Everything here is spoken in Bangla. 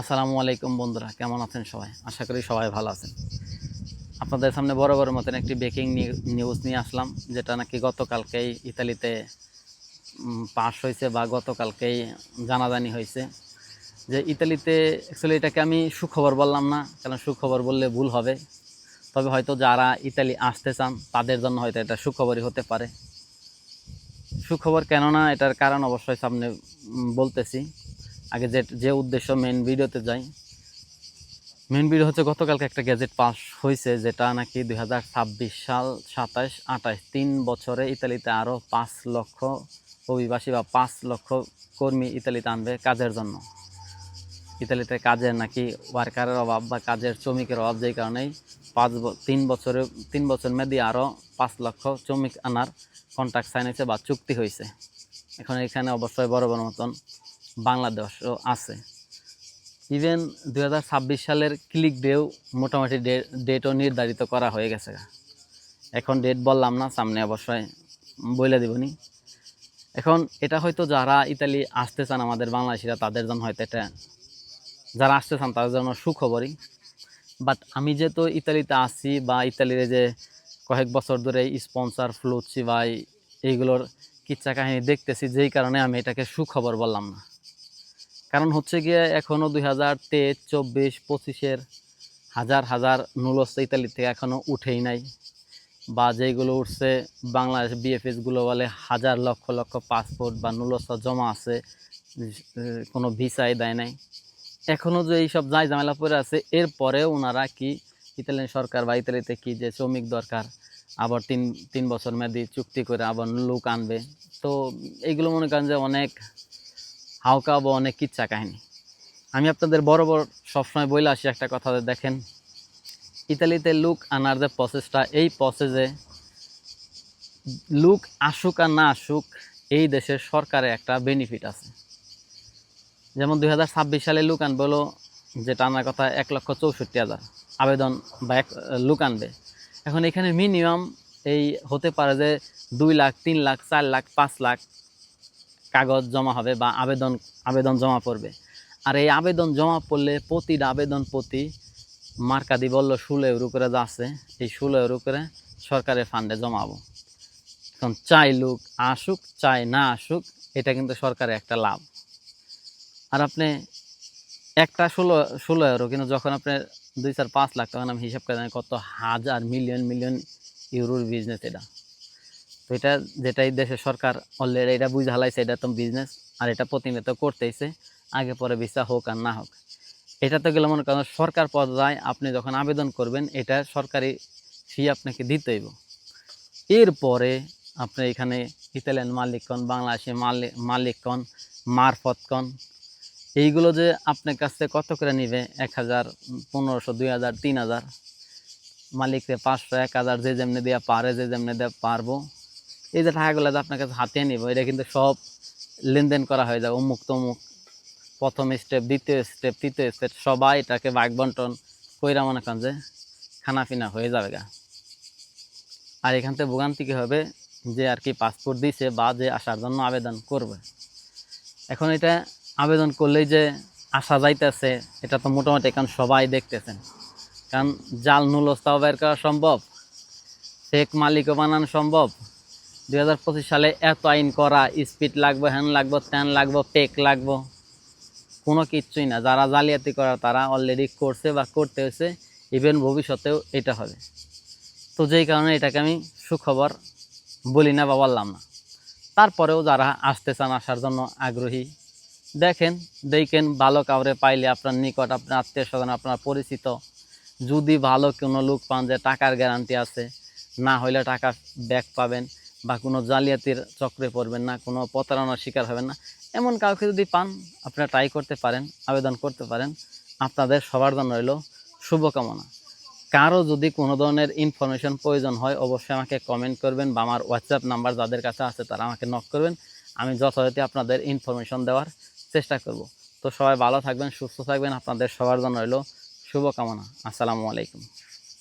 আসসালামু আলাইকুম বন্ধুরা, কেমন আছেন সবাই? আশা করি সবাই ভালো আছেন। আপনাদের সামনে বড় বড় মতন একটি ব্রেকিং নিউজ নিয়ে আসলাম, যেটা নাকি গতকালকেই ইতালিতে পাস হয়েছে বা গতকালকেই জানাজানি হয়েছে। যে ইতালিতে অ্যাকচুয়ালি এটাকে আমি সুখবর বললাম না, কারণ সুখবর বললে ভুল হবে। তবে হয়তো যারা ইতালি আসতে চান, তাদের জন্য হয়তো এটা সুখবরই হতে পারে। সুখবর কেননা, এটার কারণ অবশ্যই সামনে বলতেছি। আগে যে যে উদ্দেশ্য মেন ভিডিওতে যাই। মেন ভিডিও হচ্ছে গতকালকে একটা গ্যাজেট পাস হয়েছে যেটা নাকি দু হাজার ছাব্বিশ সাল সাতাশ, আঠাশ, তিন বছরে ইতালিতে আরও পাঁচ লক্ষ অভিবাসী বা পাঁচ লক্ষ কর্মী ইতালিতে আনবে কাজের জন্য। ইতালিতে কাজের নাকি ওয়ার্কারের অভাব বা কাজের শ্রমিকের অভাব যেই কারণেই পাঁচ তিন বছরে তিন বছর মেয়াদি আরও পাঁচ লক্ষ শ্রমিক আনার কন্ট্রাক্ট সাইন হয়েছে বা চুক্তি হয়েছে। এখন এখানে অবশ্যই বড় বড় মতন বাংলাদেশও আছে। ইভেন দু হাজার ছাব্বিশ সালের ক্লিক ডেও মোটামুটি ডেটও নির্ধারিত করা হয়ে গেছে এখন ডেট বললাম না, সামনে অবশ্যই বলে দিবনি। এখন এটা হয়তো যারা ইতালি আসতে চান, আমাদের বাংলাদেশিরা, তাদের জন্য হয়তো এটা, যারা আসতে চান, তাদের জন্য সুখবরই। বাট আমি যেহেতু ইতালিতে আছি বা ইতালির যে কয়েক বছর ধরে স্পন্সার ফ্লুচি বা এইগুলোর কিচ্ছা কাহিনী দেখতেছি, যেই কারণে আমি এটাকে সুখবর বললাম না। কারণ হচ্ছে গিয়ে এখনও দুই হাজার তেইশ, চব্বিশ, পঁচিশের হাজার হাজার নুলস ইতালি থেকে এখনও উঠেই নাই। বা যেগুলো উঠছে, বাংলাদেশ বিএফএসগুলো বলে হাজার লক্ষ লক্ষ পাসপোর্ট বা নুলস জমা আছে, কোনো ভিসাই দেয় নাই। এখনও যে এইসব যাই ঝামেলা পড়ে আছে, এরপরেও ওনারা কি ইতালিয়ান সরকার বা ইতালিতে কি যে শ্রমিক দরকার, আবার তিন তিন বছর মেয়াদি চুক্তি করে আবার লোক আনবে। তো এইগুলো মনে করেন যে অনেক হাউকা বা অনেক কিচ্ছা কাহিনী। আমি আপনাদের বড় বড় সবসময় বলে আসি একটা কথা দেখেন, ইতালিতে লুক আনার যে প্রসেসটা এই প্রসেসে লুক আসুক আর না আসুক, এই দেশের সরকারের একটা বেনিফিট আছে। যেমন দুই ছাব্বিশ সালে লুক আনবে হলো যেটা আনার কথা এক লক্ষ চৌষট্টি হাজার আবেদন বা এক, লুক আনবে। এখন এখানে মিনিমাম এই হতে পারে যে দুই লাখ, তিন লাখ, চার লাখ, পাঁচ লাখ কাগজ জমা হবে বা আবেদন আবেদন জমা পড়বে। আর এই আবেদন জমা পড়লে প্রতিটা আবেদন প্রতি মার্কাদি বলল ষোলো ইউরো করে যা আছে, এই ষোলো ইউরো করে সরকারের ফান্ডে জমাবো এখন চাই লোক, আসুক, চাই না আসুক, এটা কিন্তু সরকারের একটা লাভ। আর আপনি একটা ষোলো ষোলো ইউরো কিন্তু যখন আপনি দুই চার পাঁচ লাখ তখন আমি হিসাব করে কত হাজার মিলিয়ন মিলিয়ন ইউরোর বিজনেস এটা। তো এটা যেটাই দেশের সরকার অলরেডি এটা বুঝে হালাইছে, এটা তো বিজনেস আর এটা প্রতিনিয়ত করতেইছে, আগে পরে ভিসা হোক আর না হোক। এটা তো গেলে মনে করেন সরকার পর্যায়ে আপনি যখন আবেদন করবেন, এটা সরকারি ফি আপনাকে দিতে দিতেইব এরপরে আপনি এখানে ইতালিয়ান মালিকগণ, বাংলাদেশি মালিক মালিকগণ, মারফতগণ, এইগুলো যে আপনার কাছ থেকে কত করে নিবে? এক হাজার, পনেরোশো, দুই হাজার, তিন হাজার। মালিককে পাঁচশো, এক হাজার, যে যেমনি দেওয়া পারে, যে যেমনি দেওয়া পারব। এই যে টাকাগুলো যে আপনার কাছে হাতিয়ে নিব, এটা কিন্তু সব লেনদেন করা হয়ে যাবে, অমুক তমুক। প্রথম স্টেপ দ্বিতীয় স্টেপ তৃতীয় স্টেপ সবাই এটাকে বাঘ বন্টন কইরা মনে করেন যে খানাপিনা হয়ে যাবে গা। আর এখান থেকে ভোগান্তি কী হবে? যে আর কি পাসপোর্ট দিছে বা যে আসার জন্য আবেদন করবে। এখন এটা আবেদন করলেই যে আসা যাইতেছে, এটা তো মোটামুটি এখন সবাই দেখতেছেন। কারণ জাল নুলস্তাও বের করা সম্ভব ফেক মালিকও বানানো সম্ভব। দুই হাজার পঁচিশ সালে এত আইন করা স্পিড লাগবে হ্যান লাগবো ত্যান লাগবো পেক লাগবো, কোনো কিচ্ছুই না। যারা জালিয়াতি করা তারা অলরেডি করছে বা করতে হয়েছে ইভেন ভবিষ্যতেও এটা হবে। তো যেই কারণে এটাকে আমি সুখবর বলি না বা বললাম না। তারপরেও যারা আসতে চান আসার জন্য আগ্রহী, দেখেন দেখেন, ভালো কাউরে পাইলে আপনার নিকট, আপনার আত্মীয় স্বজন আপনার পরিচিত, যদি ভালো কোনো লোক পান যে টাকার গ্যারান্টি আছে, না হইলে টাকা ব্যাক পাবেন। বা কোনো জালিয়াতির চক্রে পড়বেন না, কোনো প্রতারণার শিকার হবেন না। এমন কাউকে যদি পান, আপনারা ট্রাই করতে পারেন, আবেদন করতে পারেন। আপনাদের সবার জন্য রইল শুভকামনা। কারও যদি কোনো ধরনের ইনফরমেশন প্রয়োজন হয়, অবশ্যই আমাকে কমেন্ট করবেন বা আমার হোয়াটসঅ্যাপ নাম্বার যাদের কাছে আছে, তারা আমাকে নক করবেন। আমি যথাযথ আপনাদের ইনফরমেশন দেওয়ার চেষ্টা করব। তো সবাই ভালো থাকবেন, সুস্থ থাকবেন। আপনাদের সবার জন্য রইল শুভকামনা। আসসালামু আলাইকুম।